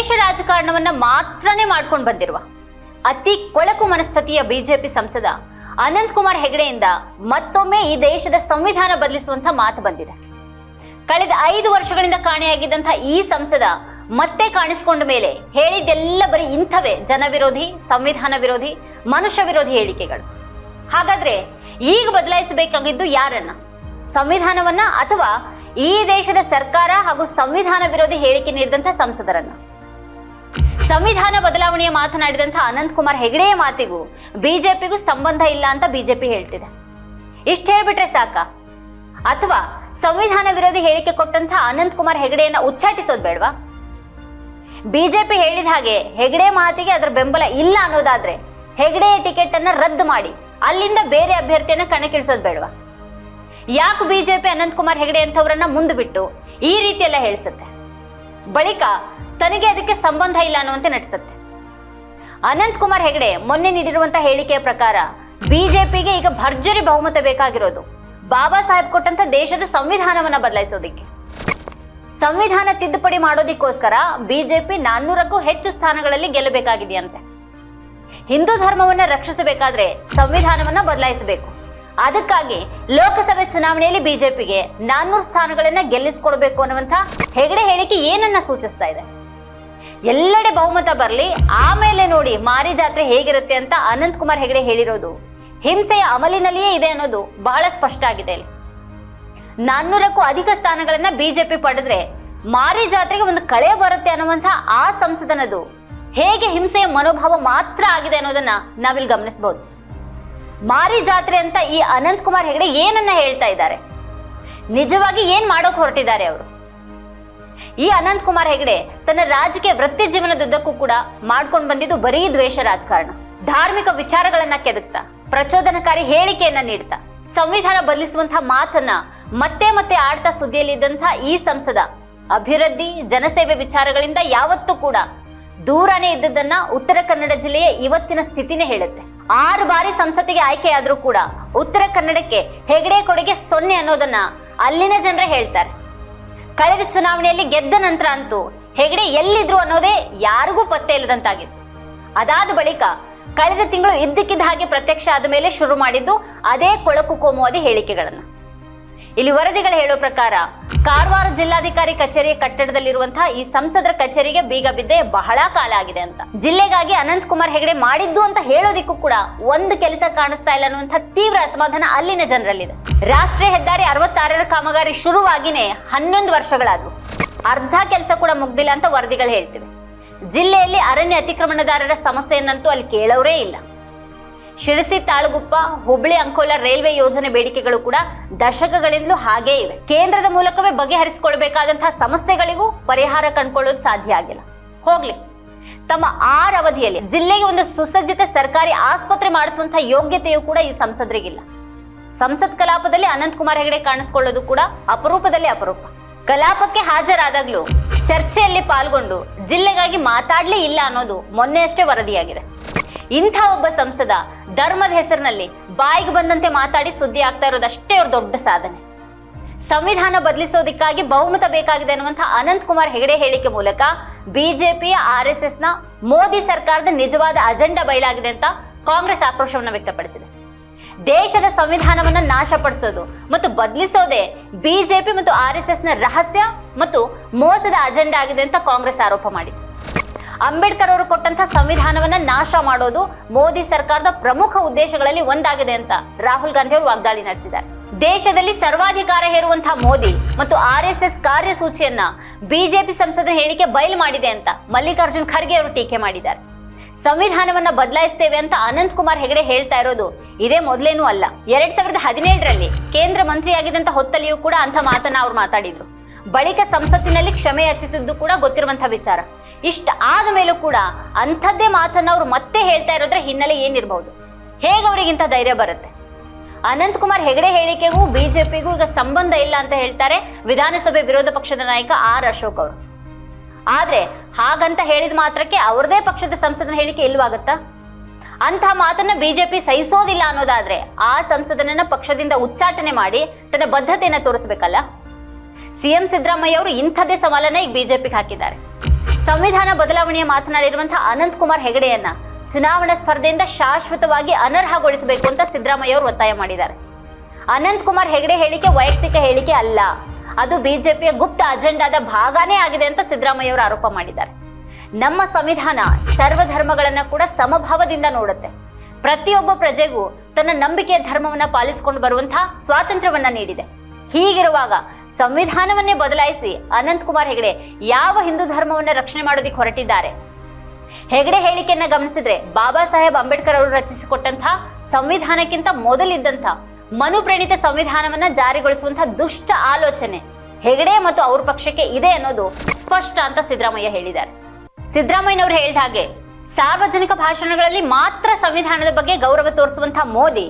ದ್ವೇಷ ರಾಜಕಾರಣವನ್ನ ಮಾತ್ರನೇ ಮಾಡ್ಕೊಂಡು ಬಂದಿರುವ ಅತಿ ಕೊಳಕು ಮನಸ್ಥಿತಿಯ ಬಿಜೆಪಿ ಸಂಸದ ಅನಂತ್ ಕುಮಾರ್ ಹೆಗಡೆಯಿಂದ ಮತ್ತೊಮ್ಮೆ ಈ ದೇಶದ ಸಂವಿಧಾನ ಬದಲಿಸುವಂತ ಮಾತು ಬಂದಿದೆ. ಕಳೆದ ಐದು ವರ್ಷಗಳಿಂದ ಕಾಣೆಯಾಗಿದ್ದಂತಹ ಈ ಸಂಸದ ಮತ್ತೆ ಕಾಣಿಸಿಕೊಂಡ ಮೇಲೆ ಹೇಳಿದ್ದೆಲ್ಲ ಬರೀ ಇಂಥವೇ ಜನ ವಿರೋಧಿ, ಸಂವಿಧಾನ ವಿರೋಧಿ, ಮನುಷ್ಯ ವಿರೋಧಿ ಹೇಳಿಕೆಗಳು. ಹಾಗಾದ್ರೆ ಈಗ ಬದಲಾಯಿಸಬೇಕಾಗಿದ್ದು ಯಾರನ್ನ? ಸಂವಿಧಾನವನ್ನ ಅಥವಾ ಈ ದೇಶದ ಸರ್ಕಾರ ಹಾಗೂ ಸಂವಿಧಾನ ವಿರೋಧಿ ಹೇಳಿಕೆ ನೀಡಿದಂಥ ಸಂಸದರನ್ನ? ಸಂವಿಧಾನ ಬದಲಾವಣೆಯ ಮಾತನಾಡಿದಂಥ ಅನಂತ್ ಕುಮಾರ್ ಹೆಗಡೆಯ ಮಾತಿಗೂ ಬಿಜೆಪಿಗೂ ಸಂಬಂಧ ಇಲ್ಲ ಅಂತ ಬಿಜೆಪಿ ಹೇಳ್ತಿದೆ. ಇಷ್ಟ ಹೇಳ್ಬಿಟ್ರೆ ಸಾಕ. ಅಥವಾ ಸಂವಿಧಾನ ವಿರೋಧಿ ಹೇಳಿಕೆ ಕೊಟ್ಟಂತ ಅನಂತ್ ಕುಮಾರ್ ಹೆಗಡೆಯನ್ನ ಉಚ್ಚಾಟಿಸೋದು ಬೇಡವಾ? ಬಿಜೆಪಿ ಹೇಳಿದ ಹಾಗೆ ಹೆಗಡೆ ಮಾತಿಗೆ ಅದರ ಬೆಂಬಲ ಇಲ್ಲ ಅನ್ನೋದಾದ್ರೆ ಹೆಗಡೆಯ ಟಿಕೆಟ್ ಅನ್ನ ರದ್ದು ಮಾಡಿ, ಅಲ್ಲಿಂದ ಬೇರೆ ಅಭ್ಯರ್ಥಿಯನ್ನ ಕಣಕ್ಕಿಳಿಸೋದು ಬೇಡವಾ? ಯಾಕೆ ಬಿಜೆಪಿ ಅನಂತ್ ಕುಮಾರ್ ಹೆಗಡೆ ಅಂತವರನ್ನ ಮುಂದೆ ಬಿಟ್ಟು ಈ ರೀತಿಯೆಲ್ಲ ಹೇಳಿಸುತ್ತೆ? ಬಳಿಕ ತನಗೆ ಅದಕ್ಕೆ ಸಂಬಂಧ ಇಲ್ಲ ಅನ್ನುವಂತೆ ನಟಿಸುತ್ತೆ. ಅನಂತ್ ಕುಮಾರ್ ಹೆಗಡೆ ಮೊನ್ನೆ ನೀಡಿರುವಂತಹ ಹೇಳಿಕೆಯ ಪ್ರಕಾರ ಬಿಜೆಪಿಗೆ ಈಗ ಭರ್ಜರಿ ಬಹುಮತ ಬೇಕಾಗಿರೋದು. ಬಾಬಾ ಸಾಹೇಬ್ ಕೊಟ್ಟಂತ ದೇಶದ ಸಂವಿಧಾನವನ್ನ ಬದಲಾಯಿಸೋದಿಕ್ಕೆ. ಸಂವಿಧಾನ ತಿದ್ದುಪಡಿ ಮಾಡೋದಿಕ್ಕೋಸ್ಕರ ಬಿಜೆಪಿ ನಾನ್ನೂರಕ್ಕೂ ಹೆಚ್ಚು ಸ್ಥಾನಗಳಲ್ಲಿ ಗೆಲ್ಲಬೇಕಾಗಿದೆಯಂತೆ. ಹಿಂದೂ ಧರ್ಮವನ್ನ ರಕ್ಷಿಸಬೇಕಾದ್ರೆ ಸಂವಿಧಾನವನ್ನ ಬದಲಾಯಿಸಬೇಕು. ಅದಕ್ಕಾಗಿ ಲೋಕಸಭೆ ಚುನಾವಣೆಯಲ್ಲಿ ಬಿಜೆಪಿಗೆ ನಾನ್ನೂರು ಸ್ಥಾನಗಳನ್ನ ಗೆಲ್ಲಿಸ್ಕೊಡ್ಬೇಕು ಅನ್ನುವಂತ ಹೆಗಡೆ ಹೇಳಿಕೆ ಏನನ್ನ ಸೂಚಿಸ್ತಾ ಇದೆ? ಎಲ್ಲೆಡೆ ಬಹುಮತ ಬರಲಿ, ಆಮೇಲೆ ನೋಡಿ ಮಾರಿ ಜಾತ್ರೆ ಹೇಗಿರುತ್ತೆ ಅಂತ ಅನಂತ್ ಕುಮಾರ್ ಹೆಗಡೆ ಹೇಳಿರೋದು ಹಿಂಸೆಯ ಅಮಲಿನಲ್ಲಿಯೇ ಇದೆ ಅನ್ನೋದು ಬಹಳ ಸ್ಪಷ್ಟ ಆಗಿದೆ ಇಲ್ಲಿ. ನಾನ್ನೂರಕ್ಕೂ ಅಧಿಕ ಸ್ಥಾನಗಳನ್ನ ಬಿಜೆಪಿ ಪಡೆದ್ರೆ ಮಾರಿ ಜಾತ್ರೆಗೆ ಒಂದು ಕಳೆ ಬರುತ್ತೆ ಅನ್ನುವಂತಹ ಆ ಸಂಸದನದು ಹೇಗೆ ಹಿಂಸೆಯ ಮನೋಭಾವ ಮಾತ್ರ ಆಗಿದೆ ಅನ್ನೋದನ್ನ ನಾವಿಲ್ಲಿ ಗಮನಿಸಬಹುದು ಮಾರಿ ಜಾತ್ರೆ ಅಂತ ಈ ಅನಂತ್ ಕುಮಾರ್ ಹೆಗಡೆ ಏನನ್ನ ಹೇಳ್ತಾ ಇದ್ದಾರೆ? ನಿಜವಾಗಿ ಏನ್ ಮಾಡೋಕ್ ಹೊರಟಿದ್ದಾರೆ ಅವರು? ಈ ಅನಂತ್ ಕುಮಾರ್ ಹೆಗಡೆ ತನ್ನ ರಾಜಕೀಯ ವೃತ್ತಿ ಜೀವನದುದ್ದಕ್ಕೂ ಕೂಡ ಮಾಡ್ಕೊಂಡು ಬಂದಿದ್ದು ಬರೀ ದ್ವೇಷ ರಾಜಕಾರಣ. ಧಾರ್ಮಿಕ ವಿಚಾರಗಳನ್ನ ಕೆದಕ್ತಾ, ಪ್ರಚೋದನಕಾರಿ ಹೇಳಿಕೆಯನ್ನ ನೀಡ್ತಾ, ಸಂವಿಧಾನ ಬದಲಿಸುವಂತಹ ಮಾತನ್ನ ಮತ್ತೆ ಮತ್ತೆ ಆಡ್ತಾ ಸುದ್ದಿಯಲ್ಲಿದ್ದಂಥ ಈ ಸಂಸದ, ಅಭಿವೃದ್ಧಿ, ಜನಸೇವೆ ವಿಚಾರಗಳಿಂದ ಯಾವತ್ತೂ ಕೂಡ ದೂರನೇ ಇದ್ದದನ್ನ ಉತ್ತರ ಕನ್ನಡ ಜಿಲ್ಲೆಯ ಇವತ್ತಿನ ಸ್ಥಿತಿನೇ ಹೇಳುತ್ತೆ. ಆರು ಬಾರಿ ಸಂಸತ್ತಿಗೆ ಆಯ್ಕೆಯಾದ್ರೂ ಕೂಡ ಉತ್ತರ ಕನ್ನಡಕ್ಕೆ ಹೆಗಡೆ ಕೊಡುಗೆ ಸೊನ್ನೆ ಅನ್ನೋದನ್ನ ಅಲ್ಲಿನ ಜನರೇ ಹೇಳ್ತಾರೆ. ಕಳೆದ ಚುನಾವಣೆಯಲ್ಲಿ ಗೆದ್ದ ನಂತರ ಅಂತೂ ಹೆಗಡೆ ಎಲ್ಲಿದ್ರು ಅನ್ನೋದೇ ಯಾರಿಗೂ ಪತ್ತೆ ಇಲ್ಲದಂತಾಗಿತ್ತು. ಅದಾದ ಬಳಿಕ ಕಳೆದ ತಿಂಗಳು ಇದ್ದಕ್ಕಿದ್ದ ಹಾಗೆ ಪ್ರತ್ಯಕ್ಷ ಆದ ಮೇಲೆ ಶುರು ಮಾಡಿದ್ದು ಅದೇ ಕೊಳಕು ಕೋಮುವಾದಿ ಹೇಳಿಕೆಗಳನ್ನ. ಇಲ್ಲಿ ವರದಿಗಳು ಹೇಳೋ ಪ್ರಕಾರ, ಕಾರವಾರ ಜಿಲ್ಲಾಧಿಕಾರಿ ಕಚೇರಿಯ ಕಟ್ಟಡದಲ್ಲಿರುವಂತಹ ಈ ಸಂಸದರ ಕಚೇರಿಗೆ ಬೀಗ ಬಿದ್ದೆ ಬಹಳ ಕಾಲ ಆಗಿದೆ ಅಂತ. ಜಿಲ್ಲೆಗಾಗಿ ಅನಂತ್ ಕುಮಾರ್ ಹೆಗಡೆ ಮಾಡಿದ್ದು ಅಂತ ಹೇಳೋದಿಕ್ಕೂ ಕೂಡ ಒಂದು ಕೆಲಸ ಕಾಣಿಸ್ತಾ ಇಲ್ಲ ಅನ್ನುವಂಥ ತೀವ್ರ ಅಸಮಾಧಾನ ಅಲ್ಲಿನ ಜನರಲ್ಲಿದೆ. ರಾಷ್ಟ್ರೀಯ ಹೆದ್ದಾರಿ ಅರವತ್ತಾರರ ಕಾಮಗಾರಿ ಶುರುವಾಗಿನೇ ಹನ್ನೊಂದು ವರ್ಷಗಳಾದ್ರು ಅರ್ಧ ಕೆಲಸ ಕೂಡ ಮುಗ್ದಿಲ್ಲ ಅಂತ ವರದಿಗಳು ಹೇಳ್ತಿವೆ. ಜಿಲ್ಲೆಯಲ್ಲಿ ಅರಣ್ಯ ಅತಿಕ್ರಮಣದಾರರ ಸಮಸ್ಯೆಯನ್ನಂತೂ ಅಲ್ಲಿ ಕೇಳೋರೇ ಇಲ್ಲ. ಶಿರಸಿ ತಾಳಗುಪ್ಪ, ಹುಬ್ಳಿ ಅಂಕೋಲ ರೈಲ್ವೆ ಯೋಜನೆ ಬೇಡಿಕೆಗಳು ಕೂಡ ದಶಕಗಳಿಂದಲೂ ಹಾಗೇ ಇವೆ. ಕೇಂದ್ರದ ಮೂಲಕವೇ ಬಗೆಹರಿಸಿಕೊಳ್ಬೇಕಾದಂತಹ ಸಮಸ್ಯೆಗಳಿಗೂ ಪರಿಹಾರ ಕಂಡುಕೊಳ್ಳೋದು ಸಾಧ್ಯ ಆಗಿಲ್ಲ. ಹೋಗ್ಲಿ. ತಮ್ಮ ಆರ್ ಅವಧಿಯಲ್ಲಿ ಜಿಲ್ಲೆಗೆ ಒಂದು ಸುಸಜ್ಜಿತ ಸರ್ಕಾರಿ ಆಸ್ಪತ್ರೆ ಮಾಡಿಸುವಂತಹ ಯೋಗ್ಯತೆಯೂ ಕೂಡ ಈ ಸಂಸದರಿಗಿಲ್ಲ. ಸಂಸತ್ ಕಲಾಪದಲ್ಲಿ ಅನಂತ್ ಕುಮಾರ್ ಹೆಗಡೆ ಕಾಣಿಸ್ಕೊಳ್ಳೋದು ಕೂಡ ಅಪರೂಪದಲ್ಲಿ ಅಪರೂಪ. ಕಲಾಪಕ್ಕೆ ಹಾಜರಾದಾಗ್ಲೂ ಚರ್ಚೆಯಲ್ಲಿ ಪಾಲ್ಗೊಂಡು ಜಿಲ್ಲೆಗಾಗಿ ಮಾತಾಡ್ಲೇ ಇಲ್ಲ ಅನ್ನೋದು ಮೊನ್ನೆಯಷ್ಟೇ ವರದಿಯಾಗಿದೆ. ಇಂಥ ಒಬ್ಬ ಸಂಸದ ಧರ್ಮದ ಹೆಸರಿನಲ್ಲಿ ಬಾಯಿಗೆ ಬಂದಂತೆ ಮಾತಾಡಿ ಸುದ್ದಿ ಆಗ್ತಾ ಇರೋದಷ್ಟೇ ಅವ್ರ ದೊಡ್ಡ ಸಾಧನೆ. ಸಂವಿಧಾನ ಬದಲಿಸೋದಕ್ಕಾಗಿ ಬಹುಮತ ಬೇಕಾಗಿದೆ ಅನ್ನುವಂಥ ಅನಂತ್ ಕುಮಾರ್ ಹೆಗಡೆ ಹೇಳಿಕೆ ಮೂಲಕ ಬಿಜೆಪಿಯ ಆರ್ ಎಸ್ ಎಸ್ನ ಮೋದಿ ಸರ್ಕಾರದ ನಿಜವಾದ ಅಜೆಂಡಾ ಬಯಲಾಗಿದೆ ಅಂತ ಕಾಂಗ್ರೆಸ್ ಆಕ್ರೋಶವನ್ನು ವ್ಯಕ್ತಪಡಿಸಿದೆ. ದೇಶದ ಸಂವಿಧಾನವನ್ನ ನಾಶಪಡಿಸೋದು ಮತ್ತು ಬದಲಿಸೋದೇ ಬಿಜೆಪಿ ಮತ್ತು ಆರ್ ಎಸ್ ಎಸ್ನ ರಹಸ್ಯ ಮತ್ತು ಮೋಸದ ಅಜೆಂಡಾ ಆಗಿದೆ ಅಂತ ಕಾಂಗ್ರೆಸ್ ಆರೋಪ ಮಾಡಿದೆ. ಅಂಬೇಡ್ಕರ್ ಅವರು ಕೊಟ್ಟಂತ ಸಂವಿಧಾನವನ್ನ ನಾಶ ಮಾಡೋದು ಮೋದಿ ಸರ್ಕಾರದ ಪ್ರಮುಖ ಉದ್ದೇಶಗಳಲ್ಲಿ ಒಂದಾಗಿದೆ ಅಂತ ರಾಹುಲ್ ಗಾಂಧಿ ಅವರು ವಾಗ್ದಾಳಿ ನಡೆಸಿದ್ದಾರೆ. ದೇಶದಲ್ಲಿ ಸರ್ವಾಧಿಕಾರ ಹೇರುವಂತಹ ಮೋದಿ ಮತ್ತು ಆರ್ ಎಸ್ ಎಸ್ ಕಾರ್ಯಸೂಚಿಯನ್ನ ಬಿಜೆಪಿ ಸಂಸದ ಹೇಳಿಕೆ ಬಯಲು ಮಾಡಿದೆ ಅಂತ ಮಲ್ಲಿಕಾರ್ಜುನ್ ಖರ್ಗೆ ಅವರು ಟೀಕೆ ಮಾಡಿದ್ದಾರೆ. ಸಂವಿಧಾನವನ್ನ ಬದಲಾಯಿಸ್ತೇವೆ ಅಂತ ಅನಂತ್ ಕುಮಾರ್ ಹೆಗಡೆ ಹೇಳ್ತಾ ಇರೋದು ಇದೇ ಮೊದಲೇನೂ ಅಲ್ಲ. ಎರಡ್ ಸಾವಿರದ ಹದಿನೇಳರಲ್ಲಿ ಕೇಂದ್ರ ಮಂತ್ರಿಯಾಗಿದ್ದಂತ ಹೊತ್ತಲ್ಲಿಯೂ ಕೂಡ ಅಂತ ಮಾತನ್ನ ಅವ್ರು ಮಾತಾಡಿದ್ರು. ಬಳಿಕ ಸಂಸತ್ತಿನಲ್ಲಿ ಕ್ಷಮೆ ಯಾಚಿಸಿದ್ದು ಕೂಡ ಗೊತ್ತಿರುವಂತಹ ವಿಚಾರ. ಇಷ್ಟ ಆದ ಮೇಲೂ ಕೂಡ ಅಂಥದ್ದೇ ಮಾತನ್ನ ಅವ್ರು ಮತ್ತೆ ಹೇಳ್ತಾ ಇರೋದ್ರ ಹಿನ್ನೆಲೆ ಏನಿರಬಹುದು ಹೇಗೆ ಅವರಿಗಿಂತ ಧೈರ್ಯ ಬರುತ್ತೆ? ಅನಂತ್ ಕುಮಾರ್ ಹೆಗಡೆ ಹೇಳಿಕೆಗೂ ಬಿಜೆಪಿಗೂ ಈಗ ಸಂಬಂಧ ಇಲ್ಲ ಅಂತ ಹೇಳ್ತಾರೆ ವಿಧಾನಸಭೆ ವಿರೋಧ ಪಕ್ಷದ ನಾಯಕ ಆರ್ ಅಶೋಕ್ ಅವರು. ಆದ್ರೆ ಹಾಗಂತ ಹೇಳಿದ ಮಾತ್ರಕ್ಕೆ ಅವ್ರದೇ ಪಕ್ಷದ ಸಂಸದನ ಹೇಳಿಕೆ ಇಲ್ವಾಗತ್ತಾ ಅಂಥ ಮಾತನ್ನ ಬಿಜೆಪಿ ಸಹಿಸೋದಿಲ್ಲ ಅನ್ನೋದಾದ್ರೆ ಆ ಸಂಸದನನ್ನ ಪಕ್ಷದಿಂದ ಉಚ್ಚಾಟನೆ ಮಾಡಿ ತನ್ನ ಬದ್ಧತೆಯನ್ನ ತೋರಿಸ್ಬೇಕಲ್ಲ? ಸಿಎಂ ಸಿದ್ದರಾಮಯ್ಯ ಅವರು ಇಂಥದ್ದೇ ಸವಾಲನ್ನ ಈಗ ಬಿಜೆಪಿಗೆ ಹಾಕಿದ್ದಾರೆ. ಸಂವಿಧಾನ ಬದಲಾವಣೆಯ ಮಾತನಾಡಿರುವಂತಹ ಅನಂತ್ ಕುಮಾರ್ ಹೆಗಡೆಯನ್ನ ಚುನಾವಣಾ ಸ್ಪರ್ಧೆಯಿಂದ ಶಾಶ್ವತವಾಗಿ ಅನರ್ಹಗೊಳಿಸಬೇಕು ಅಂತ ಸಿದ್ದರಾಮಯ್ಯ ಅವರು ಒತ್ತಾಯ ಮಾಡಿದ್ದಾರೆ. ಅನಂತ್ ಕುಮಾರ್ ಹೆಗಡೆ ಹೇಳಿಕೆ ವೈಯಕ್ತಿಕ ಹೇಳಿಕೆ ಅಲ್ಲ. ಅದು ಬಿಜೆಪಿಯ ಗುಪ್ತ ಅಜೆಂಡಾದ ಭಾಗನೇ ಆಗಿದೆ ಅಂತ ಸಿದ್ದರಾಮಯ್ಯ ಅವರು ಆರೋಪ ಮಾಡಿದ್ದಾರೆ. ನಮ್ಮ ಸಂವಿಧಾನ ಸರ್ವಧರ್ಮಗಳನ್ನ ಕೂಡ ಸಮಭಾವದಿಂದ ನೋಡುತ್ತೆ. ಪ್ರತಿಯೊಬ್ಬ ಪ್ರಜೆಗೂ ತನ್ನ ನಂಬಿಕೆಯ ಧರ್ಮವನ್ನ ಪಾಲಿಸಿಕೊಂಡು ಬರುವಂತಹ ಸ್ವಾತಂತ್ರ್ಯವನ್ನ ನೀಡಿದೆ. ಹೀಗಿರುವಾಗ ಸಂವಿಧಾನವನ್ನೇ ಬದಲಾಯಿಸಿ ಅನಂತ್ ಕುಮಾರ್ ಹೆಗಡೆ ಯಾವ ಹಿಂದೂ ಧರ್ಮವನ್ನ ರಕ್ಷಣೆ ಮಾಡೋದಿಕ್ಕೆ ಹೊರಟಿದ್ದಾರೆ? ಹೆಗಡೆ ಹೇಳಿಕೆಯನ್ನ ಗಮನಿಸಿದ್ರೆ ಬಾಬಾ ಸಾಹೇಬ್ ಅಂಬೇಡ್ಕರ್ ಅವರು ರಚಿಸಿಕೊಟ್ಟಂತಹ ಸಂವಿಧಾನಕ್ಕಿಂತ ಮೊದಲಿದ್ದಂಥ ಮನುಪ್ರೇಣಿತ ಸಂವಿಧಾನವನ್ನ ಜಾರಿಗೊಳಿಸುವಂತಹ ದುಷ್ಟ ಆಲೋಚನೆ ಹೆಗಡೆ ಮತ್ತು ಅವ್ರ ಪಕ್ಷಕ್ಕೆ ಇದೆ ಅನ್ನೋದು ಸ್ಪಷ್ಟ ಅಂತ ಸಿದ್ದರಾಮಯ್ಯ ಹೇಳಿದ್ದಾರೆ. ಸಿದ್ದರಾಮಯ್ಯನವರು ಹೇಳಿದ ಹಾಗೆ ಸಾರ್ವಜನಿಕ ಭಾಷಣಗಳಲ್ಲಿ ಮಾತ್ರ ಸಂವಿಧಾನದ ಬಗ್ಗೆ ಗೌರವ ತೋರಿಸುವಂತಹ ಮೋದಿ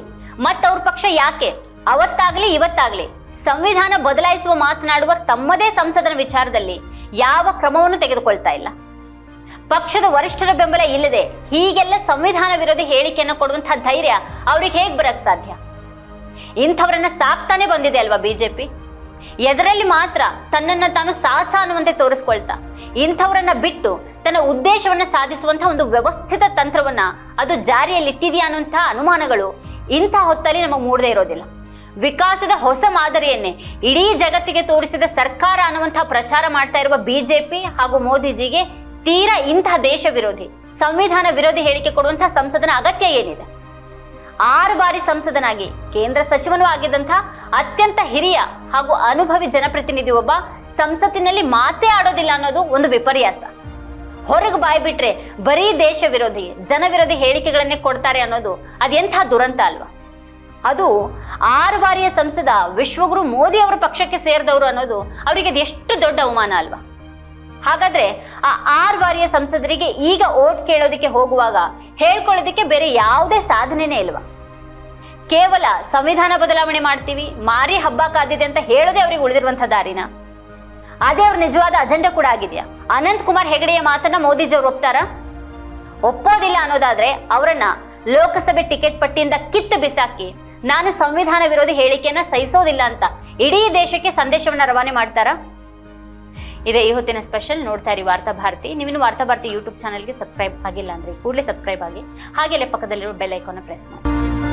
ಮತ್ತವ್ರ ಪಕ್ಷ ಯಾಕೆ? ಅವತ್ತಾಗ್ಲಿ ಇವತ್ತಾಗ್ಲಿ ಸಂವಿಧಾನ ಬದಲಾಯಿಸುವ ಮಾತನಾಡುವ ತಮ್ಮದೇ ಸಂಸದನ ವಿಚಾರದಲ್ಲಿ ಯಾವ ಕ್ರಮವನ್ನು ತೆಗೆದುಕೊಳ್ತಾ ಇಲ್ಲ. ಪಕ್ಷದ ವರಿಷ್ಠರ ಬೆಂಬಲ ಇಲ್ಲದೆ ಹೀಗೆಲ್ಲ ಸಂವಿಧಾನ ವಿರೋಧಿ ಹೇಳಿಕೆಯನ್ನು ಕೊಡುವಂತಹ ಧೈರ್ಯ ಅವ್ರಿಗೆ ಹೇಗೆ ಬರಕ್ ಸಾಧ್ಯ? ಇಂಥವರನ್ನ ಸಾಕ್ತಾನೆ ಬಂದಿದೆ ಅಲ್ವಾ ಬಿಜೆಪಿ? ಎದರಲ್ಲಿ ಮಾತ್ರ ತನ್ನನ್ನ ತಾನು ಸಾಚ ಅನ್ನುವಂತೆ ತೋರಿಸ್ಕೊಳ್ತಾ, ಇಂಥವರನ್ನ ಬಿಟ್ಟು ತನ್ನ ಉದ್ದೇಶವನ್ನ ಸಾಧಿಸುವಂತಹ ಒಂದು ವ್ಯವಸ್ಥಿತ ತಂತ್ರವನ್ನ ಅದು ಜಾರಿಯಲ್ಲಿಟ್ಟಿದೆಯಾ ಅನ್ನುವಂತಹ ಅನುಮಾನಗಳು ಇಂಥ ಹೊತ್ತಲ್ಲಿ ನಮಗೆ ಮೂಡದೇ ಇರೋದಿಲ್ಲ. ವಿಕಾಸದ ಹೊಸ ಮಾದರಿಯನ್ನೇ ಇಡೀ ಜಗತ್ತಿಗೆ ತೋರಿಸಿದ ಸರ್ಕಾರ ಅನ್ನುವಂತಹ ಪ್ರಚಾರ ಮಾಡ್ತಾ ಇರುವ ಬಿಜೆಪಿ ಹಾಗೂ ಮೋದಿಜಿಗೆ ತೀರಾ ಇಂತಹ ದೇಶ ವಿರೋಧಿ, ಸಂವಿಧಾನ ವಿರೋಧಿ ಹೇಳಿಕೆ ಕೊಡುವಂತಹ ಸಂಸದನ ಅಗತ್ಯ ಏನಿದೆ? ಆರು ಬಾರಿ ಸಂಸದನಾಗಿ ಕೇಂದ್ರ ಸಚಿವನೂ ಆಗಿದ್ದಂಥ ಅತ್ಯಂತ ಹಿರಿಯ ಹಾಗೂ ಅನುಭವಿ ಜನಪ್ರತಿನಿಧಿ ಒಬ್ಬ ಸಂಸತ್ತಿನಲ್ಲಿ ಮಾತೇ ಆಡೋದಿಲ್ಲ ಅನ್ನೋದು ಒಂದು ವಿಪರ್ಯಾಸ. ಹೊರಗೆ ಬಾಯಿ ಬಿಟ್ರೆ ಬರೀ ದೇಶ ವಿರೋಧಿ ಜನವಿರೋಧಿ ಹೇಳಿಕೆಗಳನ್ನೇ ಕೊಡ್ತಾರೆ ಅನ್ನೋದು ಅದೆಂಥ ದುರಂತ ಅಲ್ವಾ? ಅದು ಆರು ಬಾರಿಯ ಸಂಸದ ವಿಶ್ವಗುರು ಮೋದಿ ಅವರ ಪಕ್ಷಕ್ಕೆ ಸೇರಿದವರು ಅನ್ನೋದು ಅವರಿಗೆ ಎಷ್ಟು ದೊಡ್ಡ ಅವಮಾನ ಅಲ್ವಾ? ಹಾಗಾದ್ರೆ ಆ ಆರು ಬಾರಿಯ ಸಂಸದರಿಗೆ ಈಗ ಓಟ್ ಕೇಳೋದಕ್ಕೆ ಹೋಗುವಾಗ ಹೇಳ್ಕೊಳ್ಳೋದಕ್ಕೆ ಬೇರೆ ಯಾವುದೇ ಸಾಧನೆನೇ ಇಲ್ವಾ? ಕೇವಲ ಸಂವಿಧಾನ ಬದಲಾವಣೆ ಮಾಡ್ತೀವಿ, ಮಾರಿ ಹಬ್ಬ ಕಾದಿದೆ ಅಂತ ಹೇಳೋದೇ ಅವ್ರಿಗೆ ಉಳಿದಿರುವಂತಹ ದಾರಿನ? ಅದೇ ಅವ್ರ ನಿಜವಾದ ಅಜೆಂಡಾ ಕೂಡ ಆಗಿದೆಯಾ? ಅನಂತ್ ಕುಮಾರ್ ಹೆಗಡೆಯ ಮಾತನ್ನ ಮೋದಿಜಿ ಅವ್ರು ಒಪ್ತಾರಾ? ಒಪ್ಪೋದಿಲ್ಲ ಅನ್ನೋದಾದ್ರೆ ಅವರನ್ನ ಲೋಕಸಭೆ ಟಿಕೆಟ್ ಪಟ್ಟಿಯಿಂದ ಕಿತ್ತು ಬಿಸಾಕಿ ನಾನು ಸಂವಿಧಾನ ವಿರೋಧಿ ಹೇಳಿಕೆಯನ್ನ ಸಹಿಸೋದಿಲ್ಲ ಅಂತ ಇಡೀ ದೇಶಕ್ಕೆ ಸಂದೇಶವನ್ನ ರವಾನೆ ಮಾಡ್ತಾರಾ? ಇದೇ ಈ ಹೊತ್ತಿನ ಸ್ಪೆಷಲ್ ನೋಡ್ತಾ ಇರಿ ವಾರ್ತಾ ಭಾರತಿ. ನೀವಿನ್ನು ವಾರ್ತಾ ಭಾರತಿ ಯೂಟ್ಯೂಬ್ ಚಾನಲ್ಗೆ ಸಬ್ಸ್ಕ್ರೈಬ್ ಆಗಿಲ್ಲ ಅಂದ್ರೆ ಕೂಡಲೇ ಸಬ್ಸ್ಕ್ರೈಬ್ ಆಗಿ ಹಾಗೆಲ್ಲೇ ಪಕ್ಕದಲ್ಲಿರೋ ಬೆಲ್ ಐಕಾನ್ ಪ್ರೆಸ್ ಮಾಡಿ.